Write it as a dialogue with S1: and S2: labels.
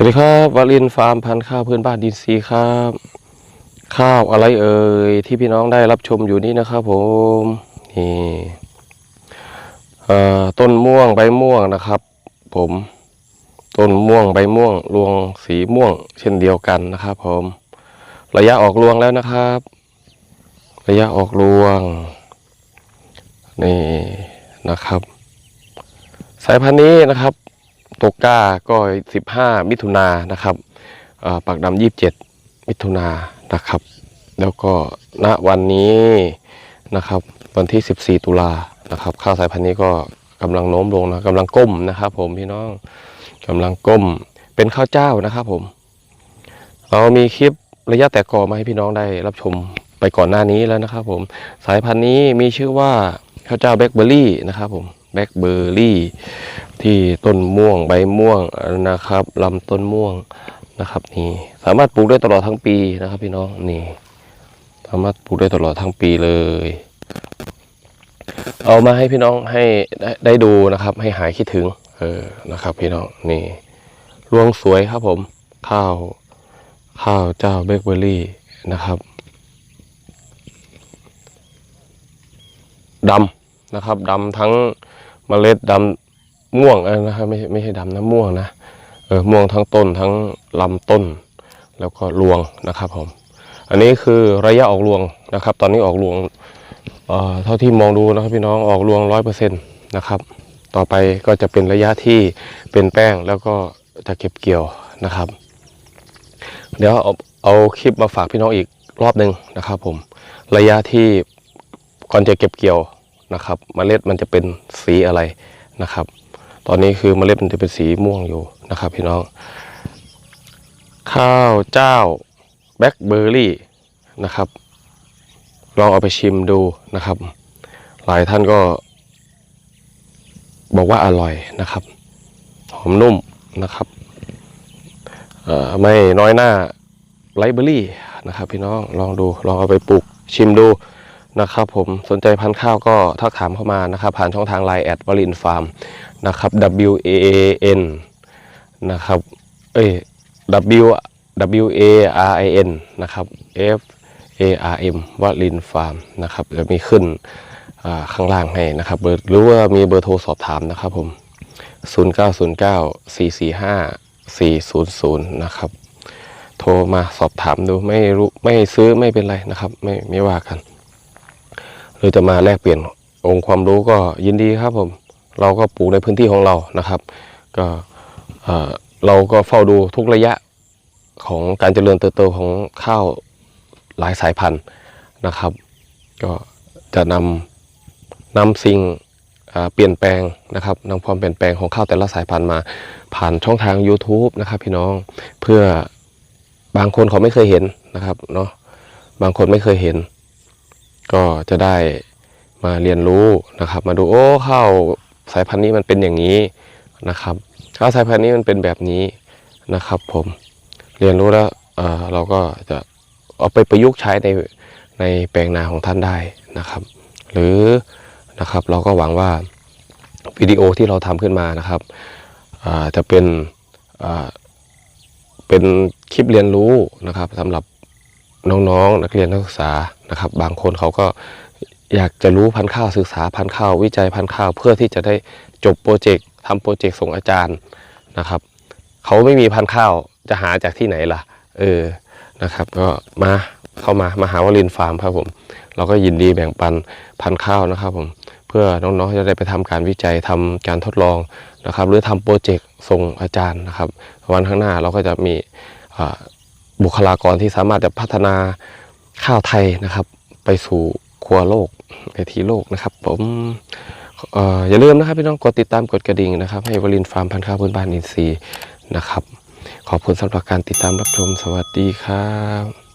S1: สวัสดีครับวาลินฟาร์มพันธุ์ข้าวพื้นบ้านดินซีครับ ข้าวอะไรเอ่ยที่พี่น้องได้รับชมอยู่นี่นะครับผมนี่เอ่อต้นม่วงใบม่วงนะครับ ผม ต้นม่วงใบม่วงรวงสีม่วง เช่นเดียวกันนะครับ ผม ระยะออกรวงแล้วนะครับ ระยะออกรวงนี่นะครับ สายพันธุ์นี้นะครับ ตกก้าก็ 15 มิถุนายนนะครับเอ่อปักดำ27มิถุนายนนะครับ แล้วก็ณวันนี้นะครับ วันที่ 14 ตุลานะครับ ข้าวสายพันธุ์นี้ก็กำลังโน้มลงนะกำลังก้มนะครับ ผมพี่น้องกำลังก้มเป็นข้าวเจ้านะครับ ผม เรามีคลิประยะแตกกอมาให้พี่น้องได้รับชมไปก่อนหน้านี้แล้วนะครับ ผมสายพันธุ์นี้มีชื่อว่าข้าวเจ้าแบล็คเบอร์รี่นะครับ ผม แบล็คเบอร์รี่ ที่ต้นม่วงใบม่วงนะครับลำต้นม่วงนะครับนี่สามารถปลูกได้ตลอดทั้งปีนะครับพี่น้องนี่ สามารถปลูกได้ตลอดทั้งปีเลย เอามาให้พี่น้องให้ได้ไดดูนะครับ ให้หายคิดถึง เออนะครับ พี่น้องนี่รวงสวยครับผม ข้าว ข้าวเจ้าเบเกอรี่นะครับดำนะครับดำทั้ง เมล็ดดำม่วงนะครับไม่ไม่ใช่ดำนะม่วงนะเออม่วงทั้งต้นทั้งลำต้น แล้วก็รวงนะครับผมอันนี้คือระยะออกรวงนะครับ ตอนนี้ออกรวงเอ่อเท่าที่มองดูนะครับพี่น้องออกรวงร้อยเปอร์เซ็นต์นะครับต่อไปก็จะเป็นระยะที่เป็นแป้งแล้วก็จะเก็บเกี่ยวนะครับ เดี๋ยวเอาเอาคลิปมาฝากพี่น้องอีกรอบหนึ่งนะครับผมระยะที่ก่อนจะเก็บเกี่ยว นะครับเมล็ดมันจะเป็นสีอะไรนะครับ ตอนนี้คือเมล็ดมันจะเป็นสีม่วงอยู่นะครับพี่น้อง ข้าวเจ้าแบล็คเบอร์รี่นะครับลองเอาไปชิมดูนะครับ หลายท่านก็บอกว่าอร่อยนะครับ หอมนุ่มนะครับไม่น้อยหน้าไลเบอรี่นะครับ พี่น้องลองดูลองเอาไปปลูกชิมดู นะครับผมสนใจพันธุ์ข้าวก็ทักถามเข้ามานะครับ ผ่านช่องทาง Line แอดวลินฟาร์มนะครับ W A N นะครับเอ้ย W W A R I N นะครับ F A R M วลินฟาร์มนะครับจะมีขึ้นข้างล่างให้นะครับเบอร์หรือว่ามีเบอร์โทรสอบถามนะครับผม 0909-445-400 นะครับ โทรมาสอบถามดูไม่รู้ไม่ซื้อไม่เป็นไรนะครับ ไม่ไม่ว่ากัน หรือจะมาแลกเปลี่ยนองค์ความรู้ก็ยินดีครับผม เราก็ปลูกในพื้นที่ของเรานะครับ ก็เราก็เฝ้าดูทุกระยะของการเจริญเติบโตของข้าวหลายสายพันธุ์นะครับ ก็จะนำนำสิ่งเปลี่ยนแปลงนะครับนำความเปลี่ยนแปลงของข้าวแต่ละสายพันธุ์มา ผ่านช่องทาง YouTube นะครับพี่น้องเพื่อบางคนเขาไม่เคยเห็นนะครับเนาะบางคนไม่เคยเห็น ก็จะได้มาเรียนรู้นะครับ มาดูโอ้ข้าวสายพันธุ์นี้มันเป็นอย่างนี้นะครับข้าวสายพันธุ์นี้มันเป็นแบบนี้นะครับ ผมเรียนรู้แล้วเออเราก็จะเอาไปประยุกต์ใช้ในในแปลงนาของท่านได้นะครับ หรือนะครับเราก็หวังว่าวิดีโอที่เราทำขึ้นมานะครับจะเป็นอ่าเป็นคลิปเรียนรู้นะครับสำหรับ น้องๆนักเรียนนักศึกษานะครับ บางคนเขาก็อยากจะรู้พันธุ์ข้าวศึกษาพันธุ์ข้าววิจัยพันธุ์ข้าวเพื่อที่จะได้จบโปรเจกต์ทำโปรเจกต์ส่งอาจารย์นะครับเขาไม่มีพันธุ์ข้าวจะหาจากที่ไหนล่ะ เออนะครับ ก็มาเข้ามามาหาวลินฟาร์มครับผม เราก็ยินดีแบ่งปันพันธุ์ข้าวนะครับผมเพื่อน้องๆจะได้ไปทำการวิจัยทำการทดลองนะครับ หรือทำโปรเจกต์ส่งอาจารย์นะครับ วันข้างหน้าเราก็จะมีอ่า บุคลากรที่สามารถจะพัฒนาข้าวไทยนะครับ ไปสู่ครัวโลกเวทีโลกนะครับ ผมอออย่าลืมนะครับพี่น้องกดติดตามกดกระดิ่งนะครับ ให้วลินฟาร์มพันธุ์ข้าวพื้นบ้านอินทรีย์นะครับ ขอบคุณสำหรับการติดตามรับชมสวัสดีครับ